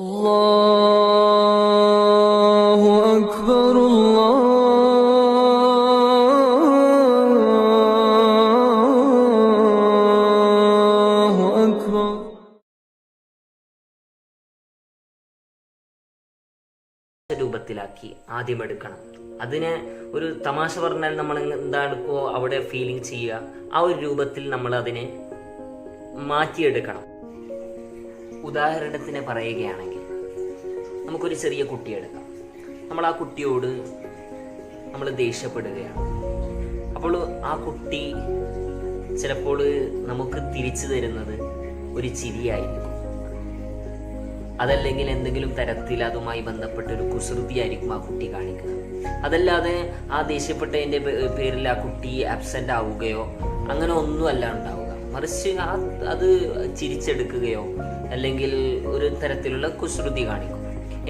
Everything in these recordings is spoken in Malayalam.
الله أكبر الله أكبر രൂപത്തിലാക്കി ആദ്യം എടുക്കണം അതിനെ ഒരു തമാശ പറഞ്ഞാൽ നമ്മൾ എന്താണ് ഇപ്പോൾ അവിടെ ഫീലിംഗ് ചെയ്യുക ആ ഒരു രൂപത്തിൽ നമ്മൾ അതിനെ മാറ്റിയെടുക്കണം ഉദാഹരണത്തിന് പറയുകയാണെങ്കിൽ നമുക്കൊരു ചെറിയ കുട്ടിയെ എടുക്കാം. നമ്മൾ ആ കുട്ടിയോട് നമ്മൾ ദേഷ്യപ്പെടുകയാണ്. അപ്പോൾ ആ കുട്ടി ചിലപ്പോൾ നമുക്ക് തിരിച്ചു തരുന്നത് ഒരു ചിരിയായിരിക്കും. അതല്ലെങ്കിൽ എന്തെങ്കിലും തരത്തിൽ അതുമായി ബന്ധപ്പെട്ട ഒരു കുസൃതി ആയിരിക്കും ആ കുട്ടി കാണിക്കുക. അതല്ലാതെ ആ ദേഷ്യപ്പെട്ടതിന്റെ പേരിൽ ആ കുട്ടി ആബ്സെന്റ് ആവുകയോ അങ്ങനെ ഒന്നുമല്ല ഉണ്ടാവുക. മറിച്ച് അത് ചിരിച്ചെടുക്കുകയോ അല്ലെങ്കിൽ ഒരു തരത്തിലുള്ള കുസൃതി കാണിക്കും.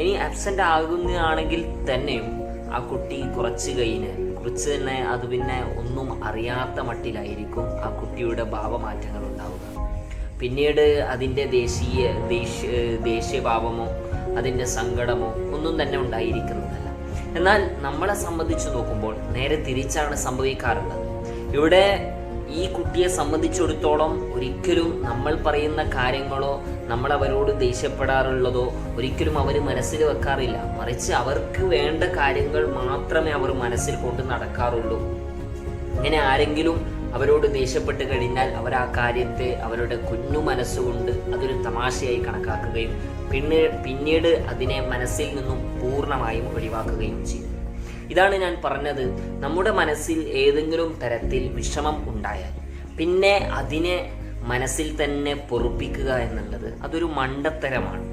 ഇനി ആബ്സെന്റ് ആകുന്നതാണെങ്കിൽ തന്നെയും ആ കുട്ടി കുറച്ച് കഴിഞ്ഞ് കുറച്ച് തന്നെ അത് പിന്നെ ഒന്നും അറിയാത്ത മട്ടിലായിരിക്കും ആ കുട്ടിയുടെ ഭാവമാറ്റങ്ങൾ ഉണ്ടാവുക. പിന്നീട് അതിന്റെ ദേശീയ ദേശീയ ദേശീയഭാവമോ അതിന്റെ സങ്കടമോ ഒന്നും തന്നെ ഉണ്ടായിരിക്കുന്നതല്ല. എന്നാൽ നമ്മളെ സംബന്ധിച്ച് നോക്കുമ്പോൾ നേരെ തിരിച്ചാണ് സംഭവിക്കാറുള്ളത്. ഇവിടെ ഈ കുട്ടിയെ സംബന്ധിച്ചിടത്തോളം ഒരിക്കലും നമ്മൾ പറയുന്ന കാര്യങ്ങളോ നമ്മൾ അവരോട് ദേഷ്യപ്പെടാറുള്ളതോ ഒരിക്കലും അവർ മനസ്സിൽ വെക്കാറില്ല. മറിച്ച് അവർക്ക് വേണ്ട കാര്യങ്ങൾ മാത്രമേ അവർ മനസ്സിൽ കൊണ്ട് നടക്കാറുള്ളൂ. ഇങ്ങനെ ആരെങ്കിലും അവരോട് ദേഷ്യപ്പെട്ട് കഴിഞ്ഞാൽ അവർ ആ കാര്യത്തെ അവരുടെ കുഞ്ഞു മനസ്സുകൊണ്ട് അതൊരു തമാശയായി കണക്കാക്കുകയും പിന്നീട് പിന്നീട് അതിനെ മനസ്സിൽ നിന്നും പൂർണമായും ഒഴിവാക്കുകയും ചെയ്യും. ഇതാണ് ഞാൻ പറഞ്ഞത്. നമ്മുടെ മനസ്സിൽ ഏതെങ്കിലും തരത്തിൽ വിഷമം ഉണ്ടായാൽ പിന്നെ അതിനെ മനസ്സിൽ തന്നെ പൊറുപ്പിക്കുക എന്നുള്ളത് അതൊരു മണ്ടത്തരമാണ്.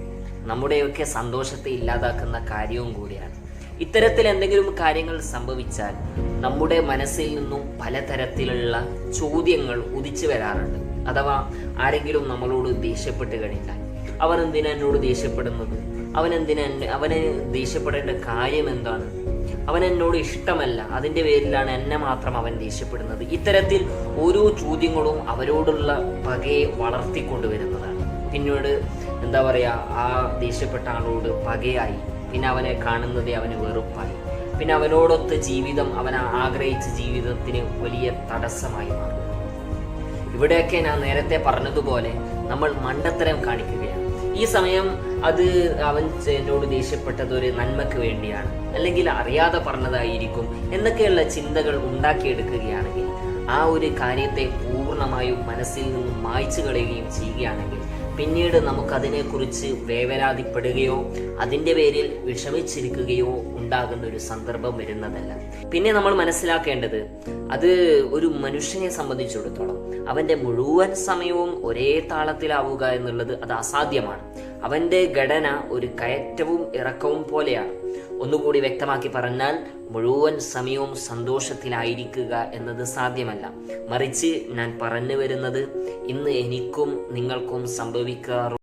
നമ്മുടെയൊക്കെ സന്തോഷത്തെ ഇല്ലാതാക്കുന്ന കാര്യവും കൂടിയാണ്. ഇത്തരത്തിൽ എന്തെങ്കിലും കാര്യങ്ങൾ സംഭവിച്ചാൽ നമ്മുടെ മനസ്സിൽ നിന്നും പലതരത്തിലുള്ള ചോദ്യങ്ങൾ ഉദിച്ചു വരാറുണ്ട്. അഥവാ ആരെങ്കിലും നമ്മളോട് ദേഷ്യപ്പെട്ട് കഴിഞ്ഞാൽ അവൻ എന്തിനാ എന്നോട് ദേഷ്യപ്പെടുന്നത്? അവൻ എന്തിനാ അവന് ദേഷ്യപ്പെടേണ്ട കാര്യം എന്താണ്? അവൻ എന്നോട് ഇഷ്ടമല്ല. അതിന്റെ പേരിലാണ് എന്നെ മാത്രം അവൻ ദേഷ്യപ്പെടുന്നത്. ഇത്തരത്തിൽ ഓരോ ചോദ്യങ്ങളും അവരോടുള്ള പകയെ വളർത്തിക്കൊണ്ടുവരുന്നതാണ്. പിന്നീട് എന്താ പറയുക ആ ദേഷ്യപ്പെട്ട ആളോട് പകയായി. പിന്നെ അവനെ കാണുന്നതേ അവന് വെറുപ്പായി. പിന്നെ അവനോടൊത്ത് ജീവിതം അവൻ ആഗ്രഹിച്ച ജീവിതത്തിന് വലിയ തടസ്സമായി മാറും ഇവിടെയൊക്കെ ഞാൻ നേരത്തെ പറഞ്ഞതുപോലെ നമ്മൾ മണ്ടത്തരം കാണിക്കുകയാണ്. ഈ സമയം അത് അവൻ എന്നോട് ദേഷ്യപ്പെട്ടത് ഒരു നന്മയ്ക്ക് വേണ്ടിയാണ്. അല്ലെങ്കിൽ അറിയാതെ പറഞ്ഞതായിരിക്കും എന്നൊക്കെയുള്ള ചിന്തകൾ ഉണ്ടാക്കിയെടുക്കുകയാണെങ്കിൽ ആ ഒരു കാര്യത്തെ പൂർണമായും മനസ്സിൽ നിന്നും മായ്ച്ചു കളയുകയും ചെയ്യുകയാണെങ്കിൽ പിന്നീട് നമുക്കതിനെക്കുറിച്ച് വേവലാതിപ്പെടുകയോ അതിന്റെ പേരിൽ വിഷമിച്ചിരിക്കുകയോ ഉണ്ടാകുന്ന ഒരു സന്ദർഭം വരുന്നതല്ല. പിന്നെ നമ്മൾ മനസ്സിലാക്കേണ്ടത് അത് ഒരു മനുഷ്യനെ സംബന്ധിച്ചിടത്തോളം അവന്റെ മുഴുവൻ സമയവും ഒരേ താളത്തിലാവുക എന്നുള്ളത് അത് അസാധ്യമാണ്. അവന്റെ ഘടന ഒരു കയറ്റവും ഇറക്കവും പോലെയാണ്. ഒന്നുകൂടി വ്യക്തമാക്കി പറഞ്ഞാൽ മുഴുവൻ സമയവും സന്തോഷത്തിലായിരിക്കുക എന്നത് സാധ്യമല്ല. മറിച്ച് ഞാൻ പറഞ്ഞു വരുന്നത് ഇന്ന് എനിക്കും നിങ്ങൾക്കും സംഭവിക്കാറുള്ള